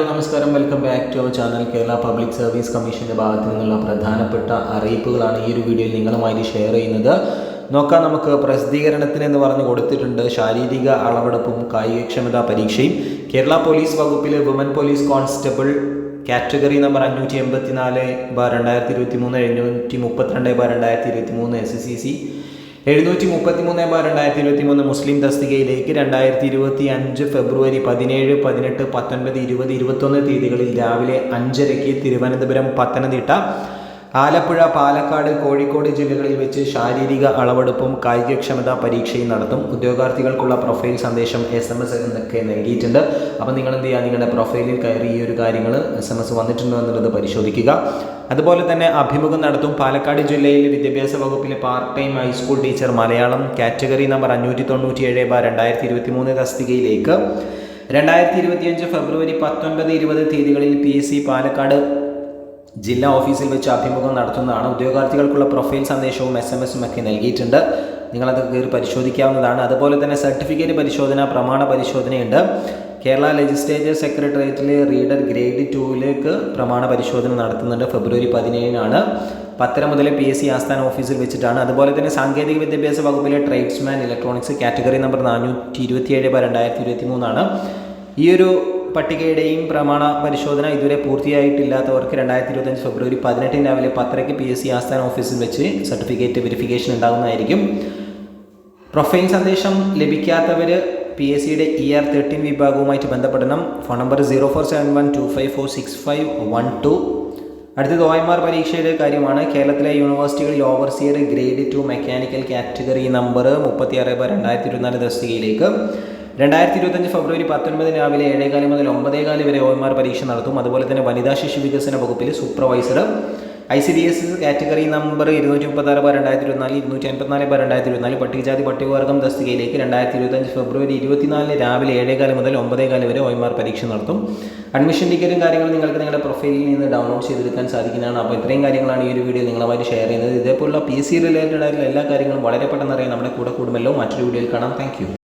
നമസ്കാരം welcome back to our channel Kerala public service കമ്മീഷന്റെ ഭാഗത്ത് നിന്നുള്ള പ്രധാനപ്പെട്ട അറിയിപ്പുകളാണ് ഈ ഒരു വീഡിയോയിൽ നിങ്ങളുമായി ഷെയർ ചെയ്യുന്നത്. നോക്കാം നമുക്ക് പ്രസിദ്ധീകരണത്തിന് എന്ന് പറഞ്ഞ് കൊടുത്തിട്ടുണ്ട് ശാരീരിക അളവെടുപ്പും കായികക്ഷമതാ പരീക്ഷയും. കേരള പോലീസ് വകുപ്പിലെ woman police constable category number അഞ്ഞൂറ്റി എൺപത്തിനാല് ബാർ രണ്ടായിരത്തി ഇരുപത്തി മൂന്ന് എഴുന്നൂറ്റി മുപ്പത്തിരണ്ട് ബാർ രണ്ടായിരത്തി ഇരുപത്തി മൂന്ന് എസ് എസ് സി സി എഴുന്നൂറ്റി മുപ്പത്തി മൂന്ന് ബാർ രണ്ടായിരത്തി ഇരുപത്തി മൂന്ന് മുസ്ലിം തസ്തികയിലേക്ക് രണ്ടായിരത്തി ഇരുപത്തി അഞ്ച് ഫെബ്രുവരി പതിനേഴ് പതിനെട്ട് പത്തൊൻപത് ഇരുപത് ഇരുപത്തൊന്ന് തീയതികളിൽ രാവിലെ അഞ്ചരയ്ക്ക് തിരുവനന്തപുരം പത്തനംതിട്ട ആലപ്പുഴ പാലക്കാട് കോഴിക്കോട് ജില്ലകളിൽ വെച്ച് ശാരീരിക അളവെടുപ്പും കായികക്ഷമതാ പരീക്ഷയും നടത്തും. ഉദ്യോഗാർത്ഥികൾക്കുള്ള പ്രൊഫൈൽ സന്ദേശം എസ് എം എസ് എന്നൊക്കെ നൽകിയിട്ടുണ്ട്. അപ്പോൾ നിങ്ങൾ എന്ത് ചെയ്യുക? നിങ്ങളുടെ പ്രൊഫൈലിൽ കയറി ഈ ഒരു കാര്യങ്ങൾ എസ് എം എസ് വന്നിട്ടുണ്ടോ എന്നുള്ളത് പരിശോധിക്കുക. അതുപോലെ തന്നെ അഭിമുഖം നടത്തും. പാലക്കാട് ജില്ലയിലെ വിദ്യാഭ്യാസ വകുപ്പിലെ part time high school teacher Malayalam category number അഞ്ഞൂറ്റി തൊണ്ണൂറ്റി ഏഴ് ബാർ രണ്ടായിരത്തി ഇരുപത്തി മൂന്ന് തസ്തികയിലേക്ക്. രണ്ടായിരത്തി ഇരുപത്തിയഞ്ച് ഫെബ്രുവരി പത്തൊൻപത് ഇരുപത് തീയതികളിൽ പി എസ് സി പാലക്കാട് ജില്ലാ ഓഫീസിൽ വെച്ച് അഭിമുഖം നടത്തുന്നതാണ്. ഉദ്യോഗാർത്ഥികൾക്കുള്ള പ്രൊഫൈൽ സന്ദേശവും എസ് എം എസും ഒക്കെ നൽകിയിട്ടുണ്ട്. നിങ്ങളത് കയറി പരിശോധിക്കാവുന്നതാണ്. അതുപോലെ തന്നെ സർട്ടിഫിക്കറ്റ് പരിശോധന പ്രമാണ പരിശോധനയുണ്ട്. കേരള ലെജിസ്ലേച്ചർ സെക്രട്ടേറിയറ്റിലെ റീഡർ ഗ്രേഡ് ടുവിലേക്ക് പ്രമാണ പരിശോധന നടത്തുന്നുണ്ട്. ഫെബ്രുവരി പതിനേഴിനാണ്. പത്തര മുതൽ പി എസ് സി ആസ്ഥാന ഓഫീസിൽ വെച്ചിട്ടാണ്. അതുപോലെ തന്നെ സാങ്കേതിക വിദ്യാഭ്യാസ വകുപ്പിലെ ട്രേഡ്സ്മാൻ ഇലക്ട്രോണിക്സ് കാറ്റഗറി നമ്പർ നാനൂറ്റി ഇരുപത്തിയേഴ് ബൈ രണ്ടായിരത്തി ഇരുപത്തി മൂന്നാണ് ഈ ഒരു പട്ടികയുടെയും പ്രമാണ പരിശോധന ഇതുവരെ പൂർത്തിയായിട്ടില്ലാത്തവർക്ക് രണ്ടായിരത്തി ഇരുപത്തഞ്ച് ഫെബ്രുവരി പതിനെട്ടിന് രാവിലെ പത്തരയ്ക്ക് പി. എസ്. സി. ആസ്ഥാന ഓഫീസിൽ വെച്ച് സർട്ടിഫിക്കറ്റ് വെരിഫിക്കേഷൻ ഉണ്ടാകുന്നതായിരിക്കും. പ്രൊഫൈൽ സന്ദേശം ലഭിക്കാത്തവർ പി. എസ്. സിയുടെ ഇ. ആർ. തേർട്ടീൻ വിഭാഗവുമായിട്ട് ബന്ധപ്പെടണം. Phone number zero four seven one two five four six five one two. അടുത്തത് ഒ എം ആർ പരീക്ഷയുടെ കാര്യമാണ്. കേരളത്തിലെ യൂണിവേഴ്സിറ്റികളിൽ overseer grade two mechanical category number മുപ്പത്തിയാറ് ബൈ രണ്ടായിരത്തി ഇരുപത്തിനാല് തസ്തികയിലേക്ക് രണ്ടായിരത്തി ഇരുപത്തഞ്ച് ഫെബ്രുവരി പത്തൊൻപതിന് രാവിലെ ഏഴേകാൽ മുതൽ ഒമ്പതേകാൽ വരെ ഒ എം പരീക്ഷ നടത്തും. അതുപോലെ തന്നെ വനിതാ ശിശു വികസന വകുപ്പിൽ supervisor I C D S category number ഇരുന്നൂറ്റി മുപ്പത്താറ് ബാർ രണ്ടായിരത്തി ഇരുപത്തിനാല് ഇരുന്നൂറ്റി അൻപത്തിനാല് ബാർ രണ്ടായിരത്തി ഇരുപത്തിനാല് പട്ടികജാതി പട്ടികവർഗം തസ്തികയിലേക്ക് രണ്ടായിരത്തി ഇരുപത്തഞ്ച് ഫെബ്രുവരി ഇരുപത്തിനാലിന് രാവിലെ ഏഴേകാൽ മുതൽ ഒമ്പതേകാൽ വരെ ഒ എം പരീക്ഷ നടത്തും. അഡ്മിഷൻ ടിക്കറ്റും കാര്യങ്ങളും നിങ്ങൾക്ക് നിങ്ങളുടെ പ്രൊഫൈലിൽ നിന്ന് ഡൗൺലോഡ് ചെയ്തെടുക്കാൻ സാധിക്കുന്നതാണ്. അപ്പോൾ ഇത്രയും കാര്യങ്ങളാണ് ഈ ഒരു വീഡിയോ നിങ്ങളുമായിട്ട് ഷെയർ ചെയ്യുന്നത്. ഇതേപോലുള്ള പി സി റിലേറ്റഡ് ആയിട്ടുള്ള എല്ലാ കാര്യങ്ങളും വളരെ പെട്ടെന്ന് അറിയാൻ നമ്മുടെ കൂടെ കൂടുമല്ലോ. മറ്റൊരു വീഡിയോയിൽ കാണാം. താങ്ക്